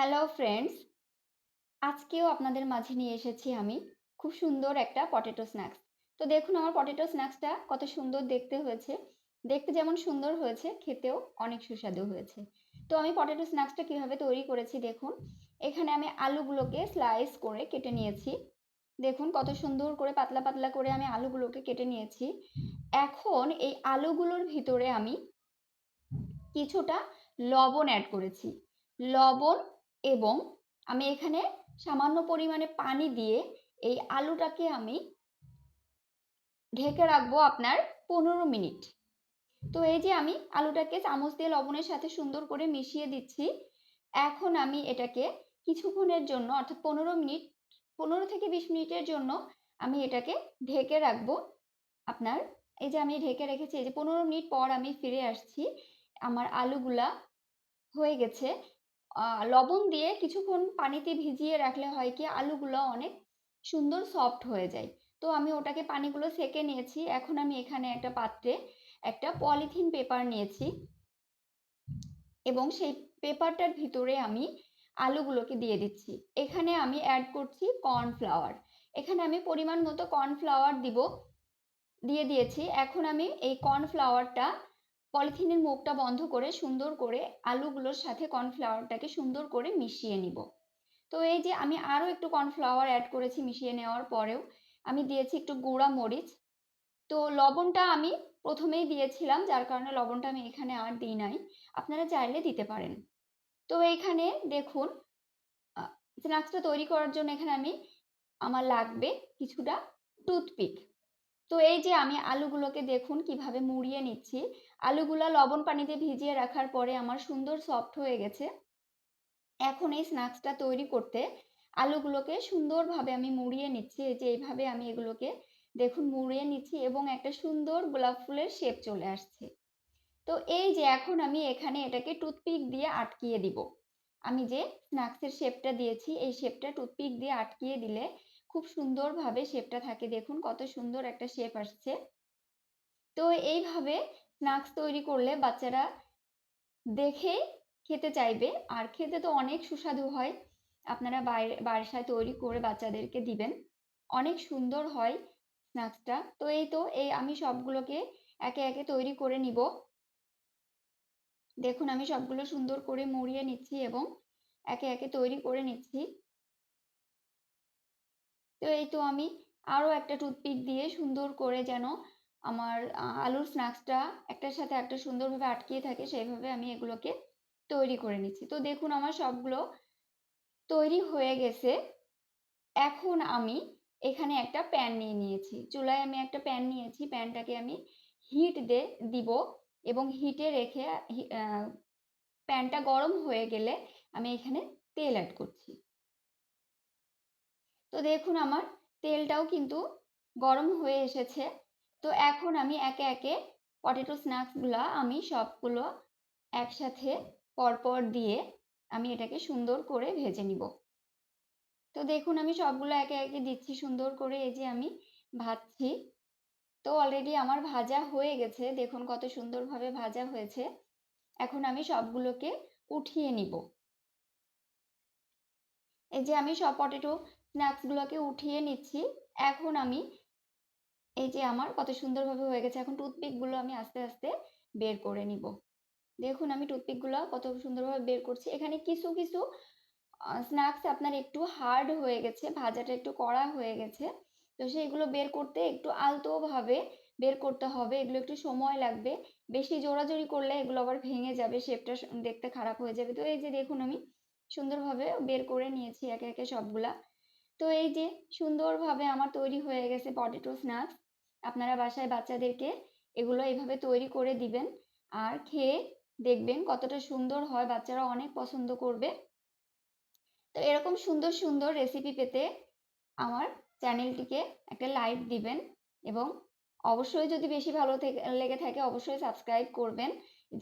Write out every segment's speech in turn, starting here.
Hello friends আজকেও আপনাদের মাঝে নিয়ে এসেছি আমি খুব সুন্দর একটা পটেটো স্ন্যাক্স তো দেখুন, আমার পটেটো স্ন্যাক্সটা কত সুন্দর দেখতে হয়েছে। দেখতে যেমন সুন্দর হয়েছে, খেতেও অনেক সুস্বাদু হয়েছে। তো আমি পটেটো স্ন্যাক্সটা কীভাবে তৈরি করেছি দেখুন। এখানে আমি আলুগুলোকে স্লাইস করে কেটে নিয়েছি। দেখুন, কত সুন্দর করে পাতলা পাতলা করে আমি আলুগুলোকে কেটে নিয়েছি। এখন এই আলুগুলোর ভিতরে আমি কিছুটা লবণ অ্যাড করেছি। লবণ এবং আমি এখানে সামান্য পরিমাণে পানি দিয়ে এই আলুটাকে আমি ঢেকে রাখব আপনার পনেরো মিনিট। তো এই যে আমি আলুটাকে চামচ দিয়ে লবণের সাথে সুন্দর করে মিশিয়ে দিচ্ছি। এখন আমি এটাকে কিছুক্ষণের জন্য অর্থাৎ পনেরো মিনিট, পনেরো থেকে বিশ মিনিটের জন্য আমি এটাকে ঢেকে রাখব আপনার। এই যে আমি ঢেকে রেখেছি, এই যে পনেরো মিনিট পর আমি ফিরে আসছি, আমার আলুগুলা হয়ে গেছে। লবণ দিয়ে কিছুক্ষণ পানিতে ভিজিয়ে রাখলে হয় কি, আলুগুলো অনেক সুন্দর সফট হয়ে যায়। তো আমি ওটাকে পানিগুলো সেকে নিয়েছি। এখন আমি এখানে একটা পাত্রে একটা পলিথিন পেপার নিয়েছি এবং সেই পেপারটার ভিতরে আমি আলুগুলোকে দিয়ে দিচ্ছি। এখানে আমি অ্যাড করছি কর্নফ্লাওয়ার এখানে আমি পরিমাণ মতো কর্নফ্লাওয়ার দিব, দিয়ে দিয়েছি। এখন আমি এই কর্নফ্লাওয়ারটা পলিথিনের মুখটা বন্ধ করে সুন্দর করে আলুগুলোর সাথে কর্নফ্লাওয়ারটাকে সুন্দর করে মিশিয়ে নিব। তো এই যে আমি আরও একটু কর্নফ্লাওয়ার অ্যাড করেছি মিশিয়ে নেওয়ার পরেও, আমি দিয়েছি একটু গুঁড়া মরিচ। তো লবণটা আমি প্রথমেই দিয়েছিলাম, যার কারণে লবণটা আমি এখানে আর দিই নাই। আপনারা চাইলে দিতে পারেন। তো এইখানে দেখুন স্ন্যাক্সটা তৈরি করার জন্য এখানে আমি, আমার লাগবে কিছুটা টুথপিক। তো এই যে আমি আলুগুলোকে দেখুন কীভাবে মুড়িয়ে নিচ্ছি। আলুগুলো লবণ পানিতে ভিজিয়ে রাখার পরে আমার সুন্দর সফট হয়ে গেছে। এখন এই স্ন্যাক্সটা তৈরি করতে আলুগুলোকে সুন্দরভাবে আমি মুড়িয়ে নিচ্ছি। এই যে এইভাবে আমি এগুলোকে দেখুন মুড়িয়ে নিচ্ছি এবং একটা সুন্দর গোলাপ ফুলের শেপ চলে আসছে। তো এই যে এখন আমি এখানে এটাকে টুথপিক দিয়ে আটকিয়ে দিব। আমি যে স্ন্যাক্সের শেপটা দিয়েছি, এই শেপটা টুথপিক দিয়ে আটকিয়ে দিলে খুব সুন্দরভাবে শেপটা থাকে। দেখুন কত সুন্দর একটা শেপ আসছে। তো এইভাবে স্ন্যাক্স তৈরি করলে বাচ্চারা দেখে খেতে চাইবে। আর খেতে তো অনেক সুস্বাদু হয়। আপনারা বাইরে বাসায় তৈরি করে বাচ্চাদেরকে দিবেন। অনেক সুন্দর হয় স্ন্যাক্সটা তো এই তো, এই আমি সবগুলোকে একে একে তৈরি করে নিব। দেখুন আমি সবগুলো সুন্দর করে মুড়িয়ে নিচ্ছি এবং একে একে তৈরি করে নিচ্ছি। তো এই তো আমি আরও একটা টুথপিক দিয়ে সুন্দর করে যেন আমার আলুর স্ন্যাক্সটা একটার সাথে একটা সুন্দরভাবে আটকিয়ে থাকে, সেইভাবে আমি এগুলোকে তৈরি করে নিচ্ছি। তো দেখুন আমার সবগুলো তৈরি হয়ে গেছে। এখন আমি এখানে একটা প্যান নিয়ে নিয়েছি। চুলায় আমি একটা প্যান নিয়েছি। প্যানটাকে আমি হিট দে, দিব এবং হিটে রেখে প্যানটা গরম হয়ে গেলে আমি এখানে তেল অ্যাড করছি। তো দেখুন আমার তেলটাও কিন্তু গরম হয়ে এসেছে। তো এখন আমি একে একে পটেটো স্ন্যাক্সগুলো আমি সবগুলো একসাথে পরপর দিয়ে আমি এটাকে সুন্দর করে ভেজে নিব। তো দেখুন আমি সবগুলো একে একে দিচ্ছি, সুন্দর করে এই যে আমি ভাজছি। তো অলরেডি আমার ভাজা হয়ে গেছে, দেখুন কত সুন্দরভাবে ভাজা হয়েছে। এখন আমি সবগুলোকে উঠিয়ে নিব। এই যে আমি সব পটেটো স্ন্যাক্সগুলোকে উঠিয়ে নিচ্ছি। এখন আমি এই যে আমার কত সুন্দরভাবে হয়ে গেছে, এখন টুথপিকগুলো আমি আস্তে আস্তে বের করে নিব। দেখুন আমি টুথপিকগুলো কত সুন্দরভাবে বের করছি। এখানে কিছু কিছু স্ন্যাক্স আপনার একটু হার্ড হয়ে গেছে, ভাজাটা একটু কড়া হয়ে গেছে। তো সেইগুলো বের করতে একটু আলতোভাবে বের করতে হবে, এগুলো একটু সময় লাগবে। বেশি জোরাজোরি করলে এগুলো আবার ভেঙে যাবে শেপটা দেখতে খারাপ হয়ে যাবে। তো এই যে দেখুন আমি সুন্দরভাবে বের করে নিয়েছি একে একে সবগুলা। তো এই যে সুন্দরভাবে আমার তৈরি হয়ে গেছে পটেটো স্ন্যাক্স আপনারা বাসায় বাচ্চাদেরকে এগুলো এইভাবে তৈরি করে দিবেন। আর খেয়ে দেখবেন কতটা সুন্দর হয়, বাচ্চারা অনেক পছন্দ করবে। তো এরকম সুন্দর সুন্দর রেসিপি পেতে আমার চ্যানেলটিকে একটা লাইক দিবেন এবং অবশ্যই যদি বেশি ভালো লেগে থাকে অবশ্যই সাবস্ক্রাইব করবেন,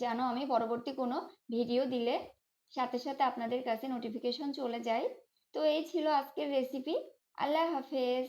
যেন আমি পরবর্তী কোনো ভিডিও দিলে সাথে সাথে আপনাদের কাছে নোটিফিকেশন চলে যায়। তো এই ছিল আজকের রেসিপি আল্লাহ হাফেজ।